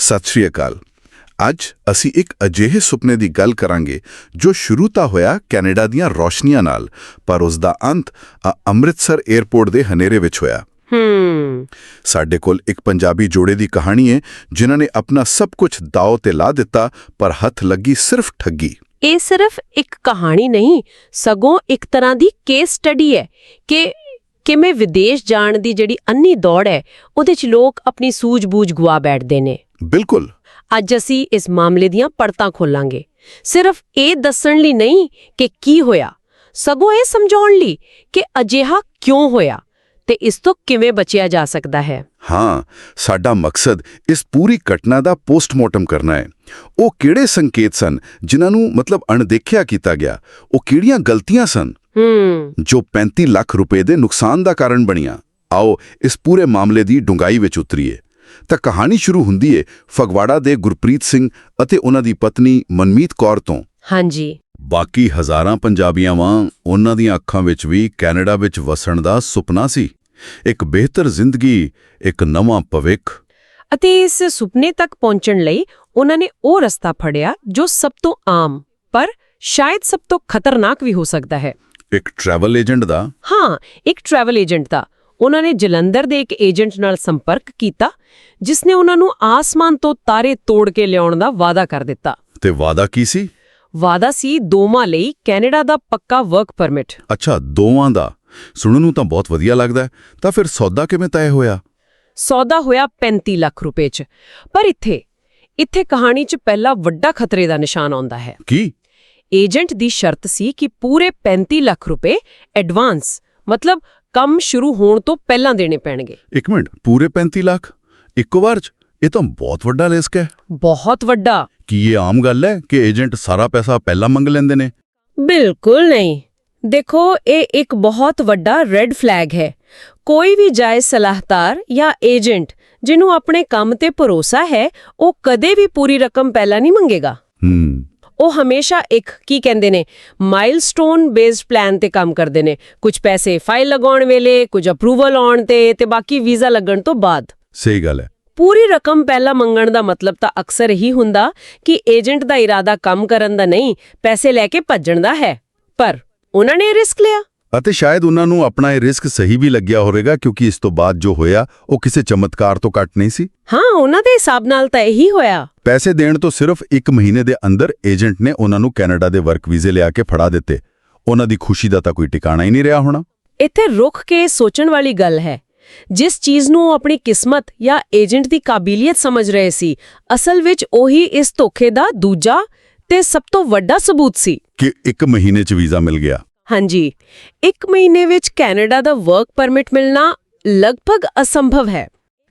ਸਤਿ ਸ਼੍ਰੀ ਅਕਾਲ। ਅੱਜ ਅਸੀਂ ਇੱਕ ਅਜਿਹੇ ਸੁਪਨੇ ਦੀ ਗੱਲ ਕਰਾਂਗੇ ਜੋ ਸ਼ੁਰੂ ਤਾਂ ਹੋਇਆ ਕੈਨੇਡਾ ਦੀਆਂ ਰੌਸ਼ਨੀਆਂ ਨਾਲ ਪਰ ਉਸ ਦਾ ਅੰਤ ਅੰਮ੍ਰਿਤਸਰ 에ਅਰਪੋਰਟ ਦੇ ਹਨੇਰੇ ਵਿੱਚ ਹੋਇਆ। ਹੂੰ। ਸਾਡੇ ਕੋਲ ਇੱਕ ਪੰਜਾਬੀ ਜੋੜੇ ਦੀ ਕਹਾਣੀ ਹੈ ਜਿਨ੍ਹਾਂ ਨੇ ਆਪਣਾ ਸਭ ਕੁਝ ਦਾਅ ਤੇ ਲਾ ਦਿੱਤਾ ਪਰ ਹੱਥ ਲੱਗੀ ਸਿਰਫ ਠੱਗੀ। ਇਹ ਸਿਰਫ ਇੱਕ ਕਹਾਣੀ ਨਹੀਂ ਸਗੋਂ ਇੱਕ ਤਰ੍ਹਾਂ ਦੀ ਕੇਸ ਸਟੱਡੀ ਹੈ ਕਿ ਕਿਵੇਂ ਵਿਦੇਸ਼ ਜਾਣ ਦੀ ਜਿਹੜੀ ਅੰਨੀ ਦੌੜ ਹੈ ਉਹਦੇ 'ਚ ਲੋਕ ਆਪਣੀ ਸੂਝ-ਬੂਝ ਗਵਾ ਬੈਠਦੇ ਨੇ। ਬਿਲਕੁਲ। ਅੱਜ ਅਸੀਂ ਇਸ ਮਾਮਲੇ ਦੀਆਂ ਪੜਤਾਂ ਖੋਲਾਂਗੇ। ਸਿਰਫ ਇਹ ਦੱਸਣ ਲਈ ਨਹੀਂ ਕਿ ਕੀ ਹੋਇਆ। ਸਗੋਂ ਇਹ ਸਮਝਾਉਣ ਲਈ ਕਿ ਅਜਿਹਾ ਕਿਉਂ ਹੋਇਆ ਤੇ ਇਸ ਤੋਂ ਕਿਵੇਂ ਬਚਿਆ ਜਾ ਸਕਦਾ ਹੈ। ਹਾਂ ਸਾਡਾ ਮਕਸਦ ਇਸ ਪੂਰੀ ਘਟਨਾ ਦਾ ਪੋਸਟਮਾਰਟਮ ਕਰਨਾ ਹੈ। ਉਹ ਕਿਹੜੇ ਸੰਕੇਤ ਸਨ ਜਿਨ੍ਹਾਂ ਨੂੰ ਮਤਲਬ ਅਣਦੇਖਿਆ ਕੀਤਾ ਗਿਆ? ਉਹ ਕਿਹੜੀਆਂ ਗਲਤੀਆਂ ਸਨ? ਜੋ 35 ਲੱਖ ਰੁਪਏ ਦੇ ਨੁਕਸਾਨ ਦਾ ਕਾਰਨ ਬਣੀਆਂ। ਆਓ ਇਸ ਪੂਰੇ ਮਾਮਲੇ ਦੀ ਡੂੰਘਾਈ ਵਿੱਚ ਉਤਰੀਏ। ਤਾਂ ਕਹਾਣੀ ਸ਼ੁਰੂ ਹੁੰਦੀ ਹੈ ਫਗਵਾੜਾ ਦੇ ਗੁਰਪ੍ਰੀਤ ਸਿੰਘ ਅਤੇ ਉਹਨਾਂ ਦੀ ਪਤਨੀ ਮਨਮੀਤ ਕੌਰ ਤੋਂ। ਹਾਂਜੀ। ਬਾਕੀ ਹਜ਼ਾਰਾਂ ਪੰਜਾਬੀਆਂ ਵਾਂ ਉਹਨਾਂ ਦੀਆਂ ਅੱਖਾਂ ਵਿੱਚ ਵੀ ਕੈਨੇਡਾ ਵਿੱਚ ਵਸਣ ਦਾ ਸੁਪਨਾ ਸੀ। ਇੱਕ ਬਿਹਤਰ ਜ਼ਿੰਦਗੀ ਇੱਕ ਨਵਾਂ ਭਵਿੱਖ। ਅਤੇ ਇਸ ਸੁਪਨੇ ਤੱਕ ਪਹੁੰਚਣ ਲਈ ਉਹਨਾਂ ਨੇ ਉਹ ਰਸਤਾ ਫੜਿਆ ਜੋ ਸਭ ਤੋਂ ਆਮ ਪਰ ਸ਼ਾਇਦ ਸਭ ਤੋਂ ਖਤਰਨਾਕ ਵੀ ਹੋ ਸਕਦਾ ਹੈ। ਇੱਕ ਟਰੈਵਲ ਏਜੰਟ ਦਾ। ਹਾਂ ਇੱਕ ਟਰੈਵਲ ਏਜੰਟ ਦਾ। ਉਹਨਾਂ ਨੇ ਜਲੰਧਰ ਦੇ ਇੱਕ ਏਜੰਟ ਨਾਲ ਸੰਪਰਕ ਕੀਤਾ ਜਿਸ ਨੇ ਉਹਨਾਂ ਨੂੰ ਆਸਮਾਨ ਤੋਂ ਤਾਰੇ ਤੋੜ ਕੇ ਲਿਆਉਣ ਦਾ ਵਾਅਦਾ ਕਰ ਦਿੱਤਾ। ਤੇ ਵਾਦਾ ਕੀ ਸੀ? ਵਾਅਦਾ ਸੀ ਦੋਵਾਂ ਲਈ ਕੈਨੇਡਾ ਦਾ ਪੱਕਾ ਵਰਕ ਪਰਮਿਟ ਅੱਛਾ ਦੋਵਾਂ ਦਾ? ਸੁਣਨ ਨੂੰ ਤਾਂ ਬਹੁਤ ਵਧੀਆ ਲੱਗਦਾ ਹੈ। ਤਾਂ ਫਿਰ ਸੌਦਾ ਕਿਵੇਂ ਤੈਅ ਹੋਇਆ? ਸੌਦਾ ਹੋਇਆ 35 ਲੱਖ ਰੁਪਏ 'ਚ। ਪਰ ਇੱਥੇ ਇੱਥੇ ਕਹਾਣੀ 'ਚ ਪਹਿਲਾ ਵੱਡਾ ਖਤਰੇ ਦਾ ਨਿਸ਼ਾਨ ਆਉਂਦਾ ਹੈ। ਕੀ? ਏਜੰਟ ਦੀ ਸ਼ਰਤ ਸੀ ਕਿ ਪੂਰੇ 35 ਲੱਖ ਰੁਪਏ ਐਡਵਾਂਸ ਮਤਲਬ ਕੰਮ ਸ਼ੁਰੂ ਹੋਣ ਤੋਂ ਪਹਿਲਾਂ ਦੇਣੇ ਪੈਣਗੇ। ਇੱਕ ਮਿੰਟ ਪੂਰੇ 35 ਲੱਖ? ਇੱਕੋ ਵਾਰ ਚ? ਇਹ ਤਾਂ ਬਹੁਤ ਵੱਡਾ ਰਿਸਕ ਹੈ। ਬਹੁਤ ਵੱਡਾ। ਕੀ ਇਹ ਆਮ ਗੱਲ ਹੈ ਕਿ ਏਜੰਟ ਸਾਰਾ ਪੈਸਾ ਪਹਿਲਾਂ ਮੰਗ ਲੈਂਦੇ ਨੇ? ਬਿਲਕੁਲ ਨਹੀਂ। ਦੇਖੋ ਇਹ ਇੱਕ ਬਹੁਤ ਵੱਡਾ ਰੈੱਡ ਫਲੈਗ ਹੈ। ਕੋਈ ਵੀ ਜਾਇਜ਼ ਸਲਾਹਕਾਰ ਜਾਂ ਏਜੰਟ ਜਿਹਨੂੰ ਆਪਣੇ ਕੰਮ ਤੇ ਭਰੋਸਾ ਹੈ ਉਹ ਕਦੇ ਵੀ ਪੂਰੀ ਰਕਮ ਪਹਿਲਾਂ ਨਹੀਂ ਮੰਗੇਗਾ। ਹੂੰ। ਉਹ ਹਮੇਸ਼ਾ ਇੱਕ ਕੀ ਕਹਿੰਦੇ ਨੇ ਮਾਈਲਸਟੋਨ ਬੇਸਡ ਪਲਾਨ ਤੇ ਕੰਮ ਕਰਦੇ ਨੇ। ਕੁਝ ਪੈਸੇ ਫਾਈਲ ਲਗਾਉਣ ਵੇਲੇ ਕੁਝ ਅਪਰੂਵਲ ਆਉਣ ਤੇ ਤੇ ਬਾਕੀ ਵੀਜ਼ਾ ਲੱਗਣ ਤੋਂ ਬਾਅਦ। ਸਹੀ ਗੱਲ ਹੈ। ਪੂਰੀ ਰਕਮ ਪਹਿਲਾਂ ਮੰਗਣ ਦਾ ਮਤਲਬ ਤਾਂ ਅਕਸਰ ਇਹੀ ਹੁੰਦਾ ਕਿ ਏਜੰਟ ਦਾ ਇਰਾਦਾ ਕੰਮ ਕਰਨ ਦਾ ਨਹੀਂ ਪੈਸੇ ਲੈ ਕੇ ਭੱਜਣ ਦਾ ਹੈ। ਪਰ ਉਹਨਾਂ ਨੇ ਰਿਸਕ ਲਿਆ। ਅਤੇ ਸ਼ਾਇਦ ਉਹਨਾਂ ਨੂੰ ਆਪਣਾ ਇਹ ਰਿਸਕ ਸਹੀ ਵੀ ਲੱਗਿਆ ਹੋਵੇਗਾ ਕਿਉਂਕਿ ਇਸ ਤੋਂ ਬਾਅਦ ਜੋ ਹੋਇਆ ਉਹ ਕਿਸੇ ਚਮਤਕਾਰ ਤੋਂ ਘੱਟ ਨਹੀਂ ਸੀ। ਹਾਂ ਉਹਨਾਂ ਦੇ ਹਿਸਾਬ ਨਾਲ ਤਾਂ ਇਹੀ ਹੋਇਆ। ਪੈਸੇ ਦੇਣ ਤੋਂ ਸਿਰਫ 1 ਮਹੀਨੇ ਦੇ ਅੰਦਰ ਏਜੰਟ ਨੇ ਉਹਨਾਂ ਨੂੰ ਕੈਨੇਡਾ ਦੇ ਵਰਕ ਵੀਜ਼ੇ ਲਿਆ ਕੇ ਫੜਾ ਦਿੱਤੇ। ਉਹਨਾਂ ਦੀ ਖੁਸ਼ੀ ਦਾ ਤਾਂ ਕੋਈ ਟਿਕਾਣਾ ਹੀ ਨਹੀਂ ਰਿਹਾ ਹੋਣਾ। ਇੱਥੇ ਰੁਕ ਕੇ ਸੋਚਣ ਵਾਲੀ ਗੱਲ ਹੈ। ਜਿਸ ਚੀਜ਼ ਨੂੰ ਉਹ ਆਪਣੀ ਕਿਸਮਤ ਜਾਂ ਏਜੰਟ ਦੀ ਕਾਬਲੀਅਤ ਸਮਝ ਰਹੇ ਸੀ ਅਸਲ ਵਿੱਚ ਉਹੀ ਇਸ ਧੋਖੇ ਦਾ ਦੂਜਾ ਤੇ ਸਭ ਤੋਂ ਵੱਡਾ ਸਬੂਤ ਸੀ। ਕਿ 1 ਮਹੀਨੇ 'ਚ ਵੀਜ਼ਾ ਮਿਲ ਗਿਆ। ਹਾਂਜੀ। ਇੱਕ ਮਹੀਨੇ ਵਿੱਚ ਕੈਨੇਡਾ ਦਾ ਵਰਕ ਪਰਮਿਟ ਮਿਲਣਾ ਲਗਭਗ ਅਸੰਭਵ ਹੈ।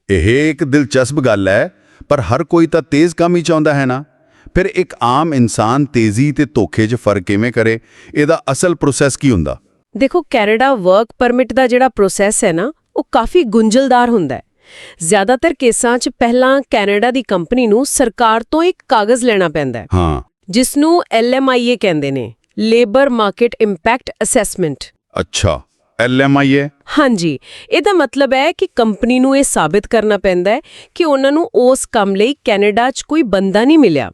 ਇਹ ਇੱਕ ਦਿਲਚਸਪ ਗੱਲ ਹੈ ਪਰ ਹਰ ਕੋਈ ਤਾਂ ਤੇਜ਼ ਕੰਮ ਹੀ ਚਾਹੁੰਦਾ ਹੈ ਨਾ? ਫਿਰ ਇੱਕ ਆਮ ਇਨਸਾਨ ਤੇਜ਼ੀ ਤੇ ਧੋਖੇ 'ਚ ਫ਼ਰਕ ਕਿਵੇਂ ਕਰੇ? ਇਹਦਾ ਅਸਲ ਪ੍ਰੋਸੈਸ ਕੀ ਹੁੰਦਾ? ਦੇਖੋ ਕੈਨੇਡਾ ਵਰਕ ਪਰਮਿਟ ਦਾ ਜਿਹੜਾ ਪ੍ਰੋਸੈਸ ਹੈ ਨਾ ਉਹ ਕਾਫੀ ਗੁੰਝਲਦਾਰ ਹੁੰਦਾ ਹੈ। ਜ਼ਿਆਦਾਤਰ ਕੇਸਾਂ 'ਚ ਪਹਿਲਾਂ ਕੈਨੇਡਾ ਦੀ ਕੰਪਨੀ ਨੂੰ ਸਰਕਾਰ ਤੋਂ ਇੱਕ ਕਾਗਜ਼ ਲੈਣਾ ਪੈਂਦਾ ਹੈ। ਹਾਂ। ਜਿਸ ਨੂੰ LMIA ਕਹਿੰਦੇ ਨੇ। ਲੇਬਰ ਮਾਰਕੀਟ ਇੰਪੈਕਟ ਅਸੈਸਮੈਂਟ ਅੱਛਾ ਐਲਐਮਆਈ ਹਾਂਜੀ ਇਹਦਾ ਮਤਲਬ ਹੈ ਕਿ ਕੰਪਨੀ ਨੂੰ ਇਹ ਸਾਬਿਤ ਕਰਨਾ ਪੈਂਦਾ ਹੈ ਕਿ ਉਹਨਾਂ ਨੂੰ ਉਸ ਕੰਮ ਲਈ ਕੈਨੇਡਾ 'ਚ ਕੋਈ ਬੰਦਾ ਨਹੀਂ ਮਿਲਿਆ।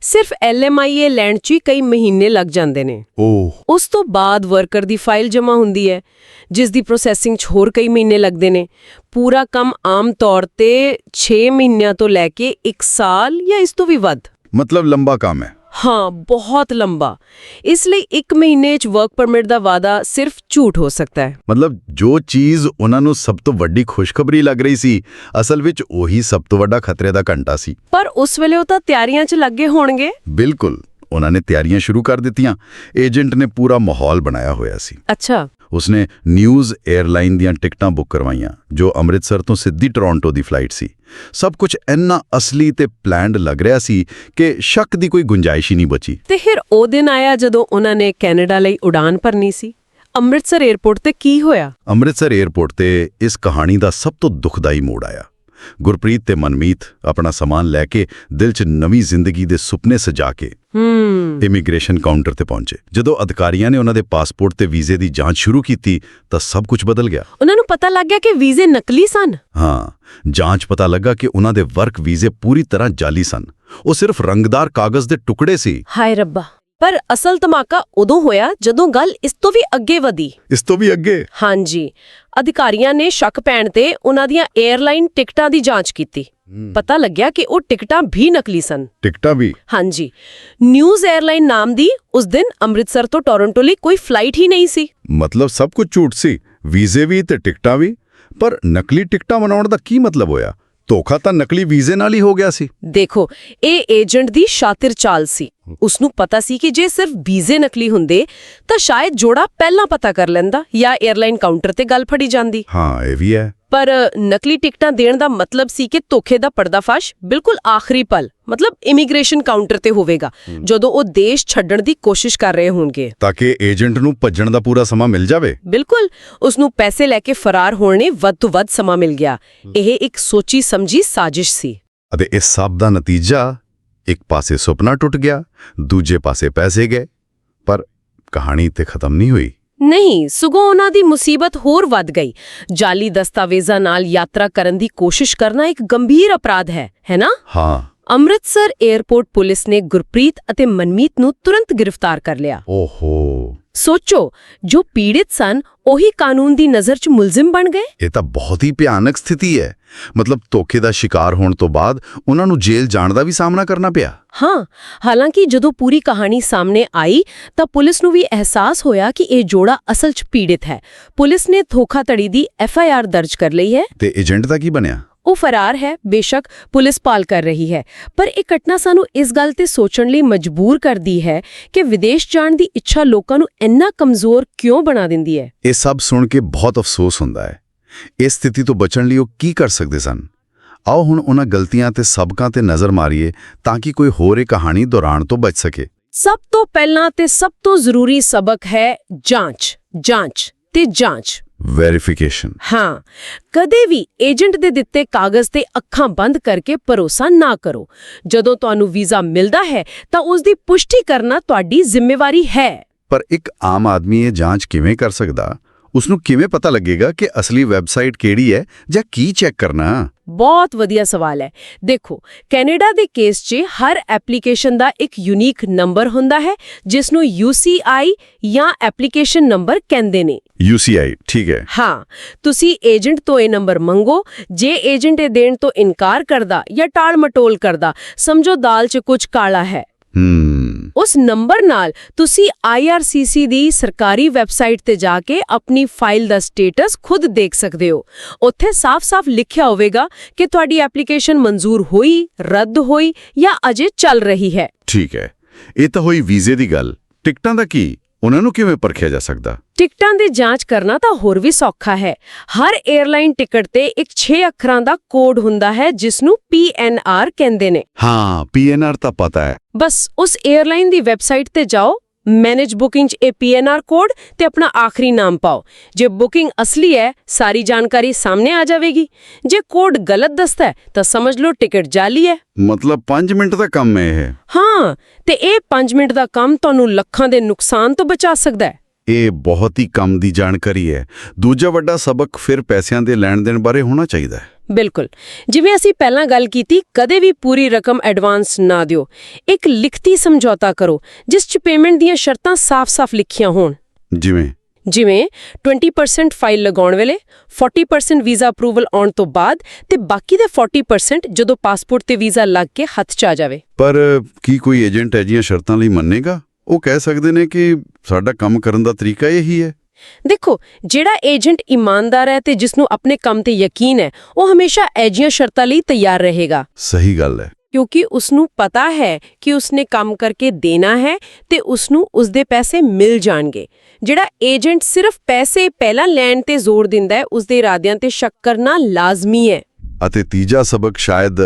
ਸਿਰਫ LMIA ਲੈਣ 'ਚ ਹੀ ਕਈ ਮਹੀਨੇ ਲੱਗ ਜਾਂਦੇ ਨੇ। ਓਹ। ਉਸ ਤੋਂ ਬਾਅਦ ਵਰਕਰ ਦੀ ਫਾਈਲ ਜਮ੍ਹਾਂ ਹੁੰਦੀ ਹੈ ਜਿਸ ਦੀ ਪ੍ਰੋਸੈਸਿੰਗ 'ਚ ਹੋਰ ਕਈ ਮਹੀਨੇ ਲੱਗਦੇ ਨੇ। ਪੂਰਾ ਕੰਮ ਆਮ ਤੌਰ ਤੇ 6 ਮਹੀਨਿਆਂ ਤੋਂ ਲੈ ਕੇ 1 ਸਾਲ ਜਾਂ ਇਸ ਤੋਂ ਵੀ ਵੱਧ। ਮਤਲਬ ਲੰਬਾ ਕੰਮ ਹੈ। ਹਾਂ ਬਹੁਤ ਲੰਬਾ। ਇਸ ਲਈ 1 ਮਹੀਨੇ 'ਚ ਵਰਕ ਪਰਮਿਟ ਦਾ ਵਾਅਦਾ ਸਿਰਫ ਝੂਠ ਹੋ ਸਕਦਾ ਹੈ। ਮਤਲਬ ਜੋ ਚੀਜ਼ ਉਹਨਾਂ ਨੂੰ ਸਭ ਤੋਂ ਵੱਡੀ ਖੁਸ਼ਖਬਰੀ ਲੱਗ ਰਹੀ ਸੀ ਅਸਲ ਵਿੱਚ ਉਹੀ ਸਭ ਤੋਂ ਵੱਡਾ ਖਤਰੇ ਦਾ ਘੰਟਾ ਸੀ। ਪਰ ਉਸ ਵੇਲੇ ਉਹ ਤਾਂ ਤਿਆਰੀਆਂ 'ਚ ਲੱਗੇ ਹੋਣਗੇ। ਬਿਲਕੁਲ ਉਹਨਾਂ ਨੇ ਤਿਆਰੀਆਂ ਸ਼ੁਰੂ ਕਰ ਦਿੱਤੀਆਂ। ਏਜੰਟ ਨੇ ਪੂਰਾ ਮਾਹੌਲ ਬਣਾਇਆ ਹੋਇਆ ਸੀ। ਅੱਛਾ। ਉਸਨੇ ਨਿਊਜ਼ 에ਅਰਲਾਈਨ ਦੀਆਂ ਟਿਕਟਾਂ ਬੁੱਕ ਕਰਵਾਈਆਂ ਜੋ ਅੰਮ੍ਰਿਤਸਰ ਤੋਂ ਸਿੱਧੀ ਟੋਰਾਂਟੋ ਦੀ ਫਲਾਈਟ ਸੀ। ਸਭ ਕੁਝ ਇੰਨਾ ਅਸਲੀ ਤੇ ਪਲਾਨਡ ਲੱਗ ਰਿਹਾ ਸੀ ਕਿ ਸ਼ੱਕ ਦੀ ਕੋਈ ਗੁੰਜਾਇਸ਼ ਹੀ ਨਹੀਂ ਬਚੀ। ਤੇ ਫਿਰ ਉਹ ਦਿਨ ਆਇਆ ਜਦੋਂ ਉਹਨਾਂ ਨੇ ਕੈਨੇਡਾ ਲਈ ਉਡਾਨ ਭਰਨੀ ਸੀ। ਅੰਮ੍ਰਿਤਸਰ 에ਅਰਪੋਰਟ ਤੇ ਕੀ ਹੋਇਆ? ਅੰਮ੍ਰਿਤਸਰ 에ਅਰਪੋਰਟ ਤੇ ਇਸ ਕਹਾਣੀ ਦਾ ਸਭ ਤੋਂ ਦੁਖਦਾਈ ਮੋੜ ਆਇਆ। ਗੁਰਪ੍ਰੀਤ ਤੇ ਮਨਮੀਤ ਆਪਣਾ ਸਮਾਨ ਲੈ ਕੇ ਦਿਲ 'ਚ ਨਵੀਂ ਜ਼ਿੰਦਗੀ ਦੇ ਸੁਪਨੇ ਸਜਾ ਕੇ ਹੂੰ। ਇਮੀਗ੍ਰੇਸ਼ਨ ਕਾਊਂਟਰ ਤੇ ਪਹੁੰਚੇ। ਜਦੋਂ ਅਧਿਕਾਰੀਆਂ ਨੇ ਉਹਨਾਂ ਦੇ ਪਾਸਪੋਰਟ ਤੇ ਵੀਜ਼ੇ ਦੀ ਜਾਂਚ ਸ਼ੁਰੂ ਕੀਤੀ ਤਾਂ ਸਭ ਕੁਝ ਬਦਲ ਗਿਆ। ਉਹਨਾਂ ਨੂੰ ਪਤਾ ਲੱਗ ਗਿਆ ਕਿ ਵੀਜ਼ੇ ਨਕਲੀ ਸਨ। ਹਾਂ ਜਾਂਚ ਪਤਾ ਲੱਗਾ ਕਿ ਉਹਨਾਂ ਦੇ ਵਰਕ ਵੀਜ਼ੇ ਪੂਰੀ ਤਰ੍ਹਾਂ ਜਾਲੀ ਸਨ। ਉਹ ਸਿਰਫ ਰੰਗਦਾਰ ਕਾਗਜ਼ ਦੇ ਟੁਕੜੇ ਸੀ। ਹਾਏ ਰੱਬਾ। ਪਰ ਅਸਲ ਧਮਾਕਾ ਉਦੋਂ ਹੋਇਆ ਜਦੋਂ ਗੱਲ ਇਸ ਤੋਂ ਵੀ ਅੱਗੇ ਵਧੀ। ਇਸ ਤੋਂ ਵੀ ਅੱਗੇ? ਹਾਂਜੀ। ਅਧਿਕਾਰੀਆਂ ਨੇ ਸ਼ੱਕ ਪੈਣ ਤੇ ਉਹਨਾਂ ਦੀਆਂ 에ਅਰਲਾਈਨ ਟਿਕਟਾਂ ਦੀ ਜਾਂਚ ਕੀਤੀ। ਪਤਾ ਲੱਗਿਆ ਕਿ ਉਹ ਟਿਕਟਾਂ ਵੀ ਨਕਲੀ ਸਨ। ਟਿਕਟਾਂ ਵੀ? ਹਾਂਜੀ। ਨਿਊਜ਼ 에ਅਰਲਾਈਨ ਨਾਮ ਦੀ ਉਸ ਦਿਨ ਅੰਮ੍ਰਿਤਸਰ ਤੋਂ ਟੋਰਾਂਟੋ ਲਈ ਕੋਈ ਫਲਾਈਟ ਹੀ ਨਹੀਂ ਸੀ। ਮਤਲਬ ਸਭ ਕੁਝ ਝੂਠ ਸੀ। ਵੀਜ਼ੇ ਵੀ ਤੇ ਟਿਕਟਾਂ ਵੀ? ਪਰ ਨਕਲੀ ਟਿਕਟਾਂ ਬਣਾਉਣ ਦਾ ਕੀ ਮਤਲਬ ਹੋਇਆ? ਧੋਖਾ ਤਾਂ ਨਕਲੀ ਵੀਜ਼ੇ ਨਾਲ ਹੀ ਹੋ ਗਿਆ ਸੀ। ਦੇਖੋ ਇਹ ਏਜੰਟ ਦੀ ਸ਼ਾਤਿਰ ਚਾਲ ਸੀ। ਉਸ ਨੂੰ ਪਤਾ ਸੀ ਕਿ ਜੇ ਸਿਰਫ ਵੀਜ਼ੇ ਨਕਲੀ ਹੁੰਦੇ ਤਾਂ ਸ਼ਾਇਦ ਜੋੜਾ ਪਹਿਲਾਂ ਪਤਾ ਕਰ ਲੈਂਦਾ ਜਾਂ 에ਅਰਲਾਈਨ ਕਾਊਂਟਰ ਤੇ ਗੱਲ ਫੜੀ ਜਾਂਦੀ। ਹਾਂ ਇਹ ਵੀ ਹੈ। ਪਰ ਨਕਲੀ ਟਿਕਟਾਂ ਦੇਣ ਦਾ ਮਤਲਬ ਸੀ ਕਿ ਧੋਖੇ ਦਾ ਪਰਦਾਫਾਸ਼ ਬਿਲਕੁਲ ਆਖਰੀ ਪਲ ਮਤਲਬ ਇਮੀਗ੍ਰੇਸ਼ਨ ਕਾਊਂਟਰ ਤੇ ਹੋਵੇਗਾ ਜਦੋਂ ਉਹ ਦੇਸ਼ ਛੱਡਣ ਦੀ ਕੋਸ਼ਿਸ਼ ਕਰ ਰਹੇ ਹੋਣਗੇ। ਤਾਂ ਕਿ ਏਜੰਟ ਨੂੰ ਭੱਜਣ ਦਾ ਪੂਰਾ ਸਮਾਂ ਮਿਲ ਜਾਵੇ? ਬਿਲਕੁਲ ਉਸ ਨੂੰ ਪੈਸੇ ਲੈ ਕੇ ਫਰਾਰ ਹੋਣ ਨੇ ਵੱਧ ਤੋਂ ਵੱਧ ਸਮਾਂ ਮਿਲ ਗਿਆ। ਇਹ ਇੱਕ ਸੋਚੀ ਸਮਝੀ ਸਾਜ਼ਿਸ਼ ਸੀ। ਅਤੇ ਇਸ ਸਭ ਦਾ ਨਤੀਜਾ ਇੱਕ ਪਾਸੇ ਸੁਪਨਾ ਟੁੱਟ ਗਿਆ ਦੂਜੇ ਪਾਸੇ ਪੈਸੇ ਗਏ ਪਰ ਕਹਾਣੀ ਤੇ ਖਤਮ ਨਹੀਂ ਹੋਈ। ਨਹੀਂ ਸਗੋਂ ਉਹਨਾਂ ਦੀ ਮੁਸੀਬਤ ਹੋਰ ਵੱਧ ਗਈ। ਜਾਲੀ ਦਸਤਾਵੇਜ਼ਾਂ ਨਾਲ ਯਾਤਰਾ ਕਰਨ ਦੀ ਕੋਸ਼ਿਸ਼ ਕਰਨਾ ਇੱਕ ਗੰਭੀਰ ਅਪਰਾਧ ਹੈ ਹੈ ਨਾ? ਹਾਂ। ਅੰਮ੍ਰਿਤਸਰ 에ਅਰਪੋਰਟ ਪੁਲਿਸ ਨੇ ਗੁਰਪ੍ਰੀਤ ਅਤੇ ਮਨਮੀਤ ਨੂੰ ਤੁਰੰਤ ਗ੍ਰਿਫਤਾਰ ਕਰ ਲਿਆ। ਓਹੋ। ਸੋਚੋ ਜੋ ਪੀੜਿਤ ਸਨ ਉਹੀ ਕਾਨੂੰਨ ਦੀ ਨਜ਼ਰ 'ਚ ਮੁਲਜ਼ਮ ਬਣ ਗਏ? ਇਹ ਤਾਂ ਬਹੁਤ ਹੀ ਭਿਆਨਕ ਸਥਿਤੀ ਹੈ। ਮਤਲਬ ਧੋਖੇ ਦਾ ਸ਼ਿਕਾਰ ਹੋਣ ਤੋਂ ਬਾਅਦ ਉਹਨਾਂ ਨੂੰ ਜੇਲ੍ਹ ਜਾਣ ਦਾ ਵੀ ਸਾਹਮਣਾ ਕਰਨਾ ਪਿਆ। ਹਾਂ ਹਾਲਾਂਕਿ ਜਦੋਂ ਪੂਰੀ ਕਹਾਣੀ ਸਾਹਮਣੇ ਆਈ ਤਾਂ ਪੁਲਿਸ ਨੂੰ ਵੀ ਅਹਿਸਾਸ ਹੋਇਆ ਕਿ ਇਹ ਜੋੜਾ ਅਸਲ 'ਚ ਪੀੜਿਤ ਹੈ। ਪੁਲਿਸ ਨੇ ਧੋਖਾਧੜੀ ਦੀ ਐਫ ਆਈ ਆਰ ਦਰਜ ਕਰ ਲਈ ਹੈ। ਤੇ ਏਜੰਟ ਦਾ ਕੀ ਬਣਿਆ? ਉਹ ਫਰਾਰ ਹੈ ਬੇਸ਼ੱਕ ਪੁਲਿਸ ਪਾਲ ਕਰ ਰਹੀ ਹੈ। ਪਰ ਇਹ ਘਟਨਾ ਸਾਨੂੰ ਇਸ ਗੱਲ ਤੇ ਸੋਚਣ ਲਈ ਮਜਬੂਰ ਕਰਦੀ ਹੈ ਕਿ ਵਿਦੇਸ਼ ਜਾਣ ਦੀ ਇੱਛਾ ਲੋਕਾਂ ਨੂੰ ਇੰਨਾ ਕਮਜ਼ੋਰ ਕਿਉਂ ਬਣਾ ਦਿੰਦੀ ਹੈ। ਇਹ ਸਭ ਸੁਣ ਕੇ ਬਹੁਤ ਅਫਸੋਸ ਹੁੰਦਾ ਹੈ। ਇਸ ਸਥਿਤੀ ਤੋਂ ਬਚਣ ਲਈ ਉਹ ਕੀ ਕਰ ਸਕਦੇ ਸਨ? ਆਓ ਹੁਣ ਉਹਨਾਂ ਗਲਤੀਆਂ ਤੇ ਸਬਕਾਂ ਤੇ ਨਜ਼ਰ ਮਾਰੀਏ ਤਾਂ ਕਿ ਕੋਈ ਹੋਰ ਇਹ ਕਹਾਣੀ ਦੁਹਰਾਉਣ ਤੋਂ ਬਚ ਸਕੇ। ਸਭ ਤੋਂ ਪਹਿਲਾਂ ਤੇ ਸਭ ਤੋਂ ਜ਼ਰੂਰੀ ਸਬਕ ਹੈ ਜਾਂਚ ਜਾਂਚ ਤੇ ਜਾਂਚ। ਵੈਰੀਫਿਕੇਸ਼ਨ ਹਾਂ ਕਦੇ ਵੀ ਏਜੰਟ ਦੇ ਦਿੱਤੇ ਕਾਗਜ਼ ਤੇ ਅੱਖਾਂ ਬੰਦ ਕਰਕੇ ਭਰੋਸਾ ਨਾ ਕਰੋ। ਜਦੋਂ ਤੁਹਾਨੂੰ ਵੀਜ਼ਾ ਮਿਲਦਾ ਹੈ ਤਾਂ ਉਸ ਦੀ ਪੁਸ਼ਟੀ ਕਰਨਾ ਤੁਹਾਡੀ ਜ਼ਿੰਮੇਵਾਰੀ ਹੈ। ਪਰ ਇੱਕ ਆਮ ਆਦਮੀ ਇਹ ਜਾਂਚ ਕਿਵੇਂ ਕਰ ਸਕਦਾ? ਉਸ ਨੂੰ ਕਿਵੇਂ ਪਤਾ ਲੱਗੇਗਾ ਕਿ ਅਸਲੀ ਵੈਬਸਾਈਟ ਕਿਹੜੀ ਹੈ ਜਾਂ ਕੀ ਚੈੱਕ ਕਰਨਾ? ਬਹੁਤ ਵਧੀਆ ਸਵਾਲ ਹੈ। ਦੇਖੋ ਕੈਨੇਡਾ ਦੇ ਕੇਸ 'ਚ ਹਰ ਐਪਲੀਕੇਸ਼ਨ ਦਾ ਇੱਕ ਯੂਨੀਕ ਨੰਬਰ ਹੁੰਦਾ ਹੈ ਜਿਸ ਨੂੰ UCI ਜਾਂ ਐਪਲੀਕੇਸ਼ਨ ਨੰਬਰ ਕਹਿੰਦੇ ਨੇ। UCI ਠੀਕ ਹੈ। ਹਾਂ ਤੁਸੀਂ ਏਜੰਟ ਤੋਂ ਇਹ ਨੰਬਰ ਮੰਗੋ ਜੇ ਏਜੰਟ ਇਹ ਦੇਣ ਤੋਂ ਇਨਕਾਰ ਕਰਦਾ ਜਾਂ ਟਾਲ ਮਟੋਲ ਕਰਦਾ ਸਮਝੋ ਦਾਲ 'ਚ ਕੁਝ ਕਾਲਾ ਹੈ। ਹਮ ਉਸ ਨੰਬਰ ਨਾਲ ਤੁਸੀਂ IRCC ਦੀ ਸਰਕਾਰੀ ਵੈਬਸਾਈਟ ਤੇ ਜਾ ਕੇ ਆਪਣੀ ਫਾਈਲ ਦਾ ਸਟੇਟਸ ਖੁਦ ਦੇਖ ਸਕਦੇ ਹੋ। ਉੱਥੇ ਸਾਫ਼-ਸਾਫ਼ ਲਿਖਿਆ ਹੋਵੇਗਾ ਕਿ ਤੁਹਾਡੀ ਐਪਲੀਕੇਸ਼ਨ ਮਨਜ਼ੂਰ ਹੋਈ ਰੱਦ ਹੋਈ ਜਾਂ ਅਜੇ ਚੱਲ ਰਹੀ ਹੈ। ਠੀਕ ਹੈ। ਇਹ ਤਾਂ ਹੋਈ ਵੀਜ਼ੇ ਦੀ ਗੱਲ। ਟਿਕਟਾਂ ਦਾ ਕੀ? ਉਹਨਾਂ ਨੂੰ ਕਿਵੇਂ ਪਰਖਿਆ ਜਾ ਸਕਦਾ? ਟਿਕਟਾਂ ਦੀ ਜਾਂਚ ਕਰਨਾ ਤਾਂ ਹੋਰ ਵੀ ਸੌਖਾ ਹੈ। ਹਰ 에ਅਰਲਾਈਨ ਟਿਕਟ ਤੇ ਇੱਕ 6 ਅੱਖਰਾਂ ਦਾ ਕੋਡ ਹੁੰਦਾ ਹੈ ਜਿਸ ਨੂੰ PNR ਕਹਿੰਦੇ ਨੇ। ਹਾਂ ਪੀਐਨਆਰ ਤਾਂ ਪਤਾ ਹੈ। ਬਸ ਉਸ 에ਅਰਲਾਈਨ ਦੀ ਵੈਬਸਾਈਟ ਤੇ ਜਾਓ ਮੈਨੇਜ ਬੁਕਿੰਗ 'ਚ ਇਹ ਪੀਐਨਆਰ ਕੋਡ ਤੇ ਆਪਣਾ ਆਖਰੀ ਨਾਮ ਪਾਓ। ਜੇ ਬੁਕਿੰਗ ਅਸਲੀ ਹੈ ਸਾਰੀ ਜਾਣਕਾਰੀ ਸਾਹਮਣੇ ਆ ਜਾਵੇਗੀ। ਜੇ ਕੋਡ ਗਲਤ ਦੱਸਦਾ ਹੈ ਤਾਂ ਸਮਝ ਲਓ ਟਿਕਟ ਜਾਲੀ ਹੈ। ਮਤਲਬ 5 ਮਿੰਟ ਦਾ ਕੰਮ ਹੈ ਇਹ। ਹਾਂ ਤੇ ਇਹ 5 ਮਿੰਟ ਦਾ ਕੰਮ ਤੁਹਾਨੂੰ ਲੱਖਾਂ ਦੇ ਨੁਕਸਾਨ ਤੋਂ ਬਚਾ ਸਕਦਾ ਹੈ। ਇਹ ਬਹੁਤ ਹੀ ਕੰਮ ਦੀ ਜਾਣਕਾਰੀ ਹੈ। ਦੂਜਾ ਵੱਡਾ ਸਬਕ ਫਿਰ ਪੈਸਿਆਂ ਦੇ ਲੈਣ ਦੇਣ ਬਾਰੇ ਹੋਣਾ ਚਾਹੀਦਾ ਹੈ। ਬਿਲਕੁਲ। ਜਿਵੇਂ ਅਸੀਂ ਪਹਿਲਾਂ ਗੱਲ ਕੀਤੀ ਕਦੇ ਵੀ ਪੂਰੀ ਰਕਮ ਐਡਵਾਂਸ ਨਾ ਦਿਓ। ਇੱਕ ਲਿਖਤੀ ਸਮਝੌਤਾ ਕਰੋ ਜਿਸ 'ਚ ਪੇਮੈਂਟ ਦੀਆਂ ਸ਼ਰਤਾਂ ਸਾਫ਼-ਸਾਫ਼ ਲਿਖੀਆਂ ਹੋਣ। ਜਿਵੇਂ? ਜਿਵੇਂ 20% ਫਾਈਲ ਲਗਾਉਣ ਵੇਲੇ 40% ਵੀਜ਼ਾ ਅਪਰੂਵਲ ਆਉਣ ਤੋਂ ਬਾਅਦ ਤੇ ਬਾਕੀ ਦੇ 40% ਜਦੋਂ ਪਾਸਪੋਰਟ ਤੇ ਵੀਜ਼ਾ ਲੱਗ ਕੇ ਹੱਥ 'ਚ ਆ ਜਾਵੇ। ਪਰ ਕੀ ਕੋਈ ਏਜੰਟ ਅਜਿਹੀਆਂ ਸ਼ਰਤਾਂ ਲਈ ਮੰਨੇਗਾ? ਉਹ ਕਹਿ ਸਕਦੇ ਨੇ ਕਿ ਸਾਡਾ ਕੰਮ ਕਰਨ ਦਾ ਤਰੀਕਾ ਇਹੀ ਹੈ। ਦੇਖੋ ਜਿਹੜਾ ਏਜੰਟ ਇਮਾਨਦਾਰ ਹੈ ਤੇ ਜਿਸ ਨੂੰ ਆਪਣੇ ਕੰਮ ਤੇ ਯਕੀਨ ਹੈ ਉਹ ਹਮੇਸ਼ਾ ਐਜੀਆਂ ਸ਼ਰਤਾਂ ਲਈ ਤਿਆਰ ਰਹੇਗਾ। ਸਹੀ ਗੱਲ ਹੈ। ਕਿਉਂਕਿ ਉਸ ਨੂੰ ਪਤਾ ਹੈ ਕਿ ਉਸਨੇ ਕੰਮ ਕਰਕੇ ਦੇਣਾ ਹੈ ਤੇ ਉਸ ਨੂੰ ਉਸਦੇ ਪੈਸੇ ਮਿਲ ਜਾਣਗੇ। ਜਿਹੜਾ ਏਜੰਟ ਸਿਰਫ ਪੈਸੇ ਪਹਿਲਾਂ ਲੈਣ ਤੇ ਜ਼ੋਰ ਦਿੰਦਾ ਹੈ ਉਸਦੇ ਇਰਾਦਿਆਂ ਤੇ ਸ਼ੱਕ ਕਰਨਾ ਲਾਜ਼ਮੀ ਹੈ। ਅਤੇ ਤੀਜਾ ਸਬਕ ਸ਼ਾਇਦ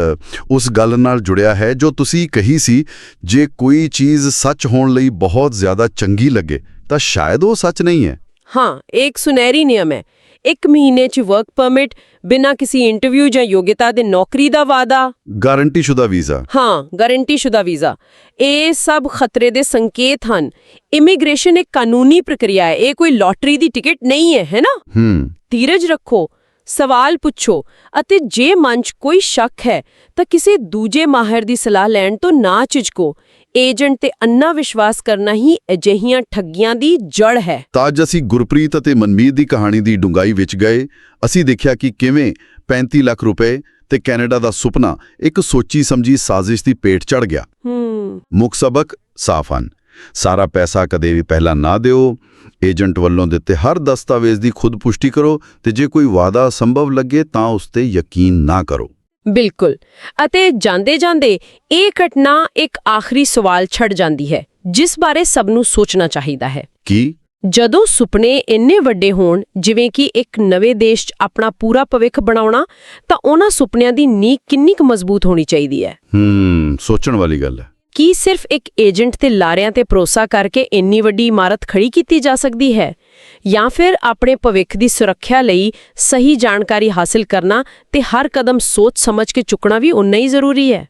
ਉਸ ਗੱਲ ਨਾਲ ਜੁੜਿਆ ਹੈ ਜੋ ਤੁਸੀਂ ਕਹੀ ਸੀ ਜੇ ਕੋਈ ਚੀਜ਼ ਸੱਚ ਹੋਣ ਲਈ ਬਹੁਤ ਜ਼ਿਆਦਾ ਚੰਗੀ ਲੱਗੇ ਤਾਂ ਸ਼ਾਇਦ ਉਹ ਸੱਚ ਨਹੀਂ ਹੈ। ਹਾਂ ਇੱਕ ਸੁਨਹਿਰੀ ਨਿਯਮ ਹੈ। ਇੱਕ ਮਹੀਨੇ 'ਚ ਵਰਕ ਪਰਮਿਟ ਬਿਨਾਂ ਕਿਸੇ ਇੰਟਰਵਿਊ ਜਾਂ ਯੋਗਤਾ ਦੇ ਨੌਕਰੀ ਦਾ ਵਾਅਦਾ। ਗਾਰੰਟੀਸ਼ੁਦਾ ਵੀਜ਼ਾ। ਹਾਂ ਗਾਰੰਟੀਸ਼ੁਦਾ ਵੀਜ਼ਾ। ਇਹ ਸਭ ਖਤਰੇ ਦੇ ਸੰਕੇਤ ਹਨ। ਇਮੀਗ੍ਰੇਸ਼ਨ ਇੱਕ ਕਾਨੂੰਨੀ ਪ੍ਰਕਿਰਿਆ ਹੈ। ਇਹ ਕੋਈ ਲੋਟਰੀ ਦੀ ਟਿਕਟ ਨਹੀਂ ਹੈ ਹੈ ਨਾ? ਹੂੰ। ਧੀਰਜ ਰੱਖੋ। ਸਵਾਲ ਪੁੱਛੋ ਅਤੇ ਜੇ ਮਨ 'ਚ ਕੋਈ ਸ਼ੱਕ ਹੈ ਤਾਂ ਕਿਸੇ ਦੂਜੇ ਮਾਹਿਰ ਦੀ ਸਲਾਹ ਲੈਣ ਤੋਂ ਨਾ ਝਿਜਕੋ। ਏਜੰਟ ਤੇ ਅੰਨਾ ਵਿਸ਼ਵਾਸ ਕਰਨਾ ਹੀ ਅਜਿਹੀਆਂ ਠੱਗੀਆਂ ਦੀ ਜੜ ਹੈ। ਤਾਂ ਅੱਜ ਅਸੀਂ ਗੁਰਪ੍ਰੀਤ ਅਤੇ ਮਨਮੀਤ ਦੀ ਕਹਾਣੀ ਦੀ ਡੂੰਘਾਈ ਵਿੱਚ ਗਏ। ਅਸੀਂ ਦੇਖਿਆ ਕਿ ਕਿਵੇਂ 35 ਲੱਖ ਰੁਪਏ ਤੇ ਕੈਨੇਡਾ ਦਾ ਸੁਪਨਾ ਇੱਕ ਸੋਚੀ ਸਮਝੀ ਸਾਜ਼ਿਸ਼ ਦੀ ਪੇਟ ਚੜ ਗਿਆ। ਹੂੰ। ਮੁੱਖ ਸਬਕ ਸਾਫ਼ ਹਨ। ਸਾਰਾ ਪੈਸਾ ਕਦੇ ਵੀ ਪਹਿਲਾਂ ਨਾ ਦਿਓ। ਏਜੰਟ ਵੱਲੋਂ ਦਿੱਤੇ ਹਰ ਦਸਤਾਵੇਜ਼ ਦੀ ਖੁਦ ਪੁਸ਼ਟੀ ਕਰੋ ਤੇ ਜੇ ਕੋਈ ਵਾਅਦਾ ਸੰਭਵ ਲੱਗੇ ਤਾਂ ਉਸ ਤੇ ਯਕੀਨ ਨਾ ਕਰੋ। ਬਿਲਕੁਲ। ਅਤੇ ਜਾਂਦੇ ਜਾਂਦੇ ਇਹ ਘਟਨਾ ਇੱਕ ਆਖਰੀ ਸਵਾਲ ਛੱਡ ਜਾਂਦੀ ਹੈ ਜਿਸ ਬਾਰੇ ਸਭ ਨੂੰ ਸੋਚਣਾ ਚਾਹੀਦਾ ਹੈ। ਕੀ? ਜਦੋਂ ਸੁਪਨੇ ਇੰਨੇ ਵੱਡੇ ਹੋਣ ਜਿਵੇਂ ਕਿ ਇੱਕ ਨਵੇਂ ਦੇਸ਼ 'ਚ ਆਪਣਾ ਪੂਰਾ ਭਵਿੱਖ ਬਣਾਉਣਾ ਤਾਂ ਉਹਨਾਂ ਸੁਪਨਿਆਂ ਦੀ ਨੀਂਹ ਕਿੰਨੀ ਕੁ ਮਜ਼ਬੂਤ ਹੋਣੀ ਚਾਹੀਦੀ ਹੈ? ਹੂੰ ਸੋਚਣ ਵਾਲੀ ਗੱਲ ਹੈ। ਕੀ ਸਿਰਫ ਇੱਕ ਏਜੰਟ ਤੇ ਲਾਰਿਆਂ ਤੇ ਭਰੋਸਾ ਕਰਕੇ ਇੰਨੀ ਵੱਡੀ ਇਮਾਰਤ ਖੜੀ ਕੀਤੀ ਜਾ ਸਕਦੀ ਹੈ? ਜਾਂ ਫਿਰ ਆਪਣੇ ਭਵਿੱਖ ਦੀ ਸੁਰੱਖਿਆ ਲਈ ਸਹੀ ਜਾਣਕਾਰੀ ਹਾਸਲ ਕਰਨਾ ਤੇ ਹਰ ਕਦਮ ਸੋਚ ਸਮਝ ਕੇ ਚੁੱਕਣਾ ਵੀ ਉਨਾ ਹੀ ਜ਼ਰੂਰੀ ਹੈ?